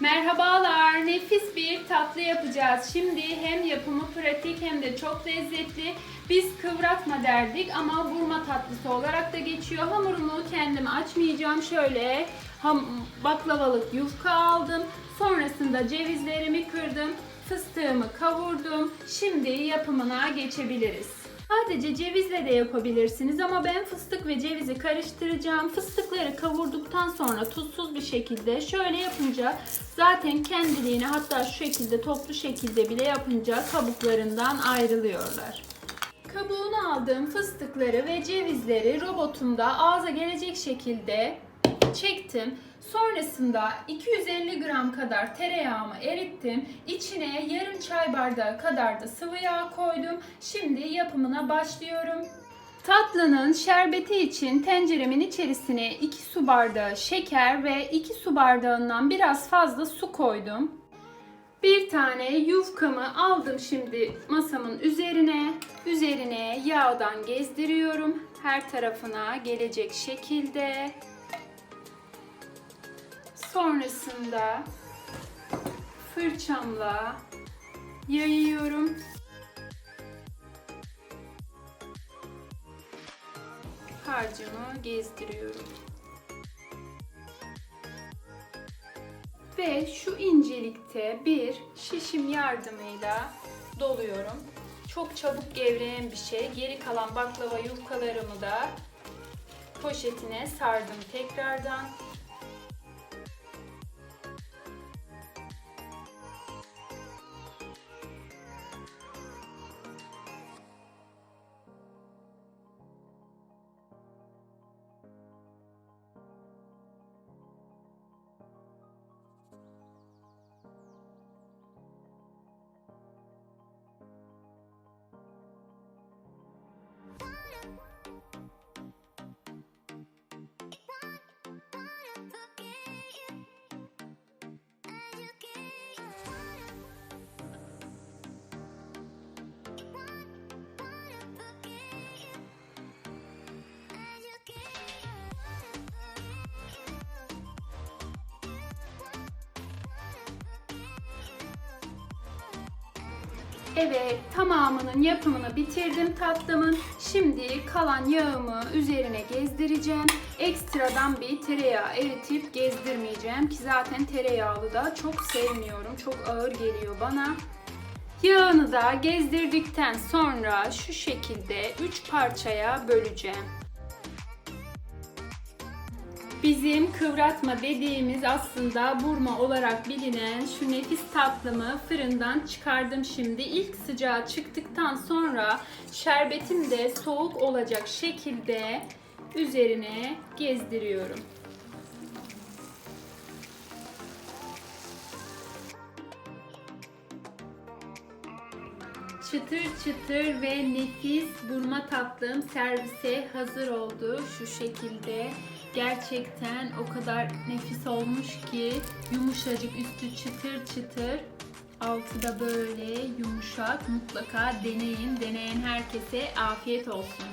Merhabalar, nefis bir tatlı yapacağız. Şimdi hem yapımı pratik hem de çok lezzetli. Biz kıvratma derdik ama burma tatlısı olarak da geçiyor. Hamurumu kendim açmayacağım. Şöyle ham baklavalık yufka aldım. Sonrasında cevizlerimi kırdım. Fıstığımı kavurdum. Şimdi yapımına geçebiliriz. Sadece cevizle de yapabilirsiniz ama ben fıstık ve cevizi karıştıracağım. Fıstıkları kavurduktan sonra tuzsuz bir şekilde şöyle yapınca zaten kendiliğine hatta şu şekilde toplu şekilde bile yapınca kabuklarından ayrılıyorlar. Kabuğunu aldığım fıstıkları ve cevizleri robotumda ağza gelecek şekilde çektim. Sonrasında 250 gram kadar tereyağımı erittim. İçine yarım çay bardağı kadar da sıvı yağ koydum. Şimdi yapımına başlıyorum. Tatlının şerbeti için tenceremin içerisine 2 su bardağı şeker ve 2 su bardağından biraz fazla su koydum. Bir tane yufkamı aldım şimdi masamın üzerine. Üzerine yağdan gezdiriyorum. Her tarafına gelecek şekilde. Sonrasında fırçamla yayıyorum. Harcımı gezdiriyorum. Ve şu incelikte bir şişim yardımıyla doluyorum. Çok çabuk gevreyen bir şey. Geri kalan baklava yufkalarımı da poşetine sardım tekrardan. Evet, tamamının yapımını bitirdim tatlımın. Şimdi kalan yağımı üzerine gezdireceğim. Ekstradan bir tereyağı eritip gezdirmeyeceğim ki zaten tereyağlı da çok sevmiyorum. Çok ağır geliyor bana. Yağını da gezdirdikten sonra şu şekilde 3 parçaya böleceğim. Bizim kıvratma dediğimiz aslında burma olarak bilinen şu nefis tatlımı fırından çıkardım şimdi. İlk sıcağı çıktıktan sonra şerbetim de soğuk olacak şekilde üzerine gezdiriyorum. Çıtır çıtır ve nefis burma tatlım servise hazır oldu şu şekilde. Gerçekten o kadar nefis olmuş ki yumuşacık üstü çıtır çıtır. Altı da böyle yumuşak. Mutlaka deneyin. Deneyen herkese afiyet olsun.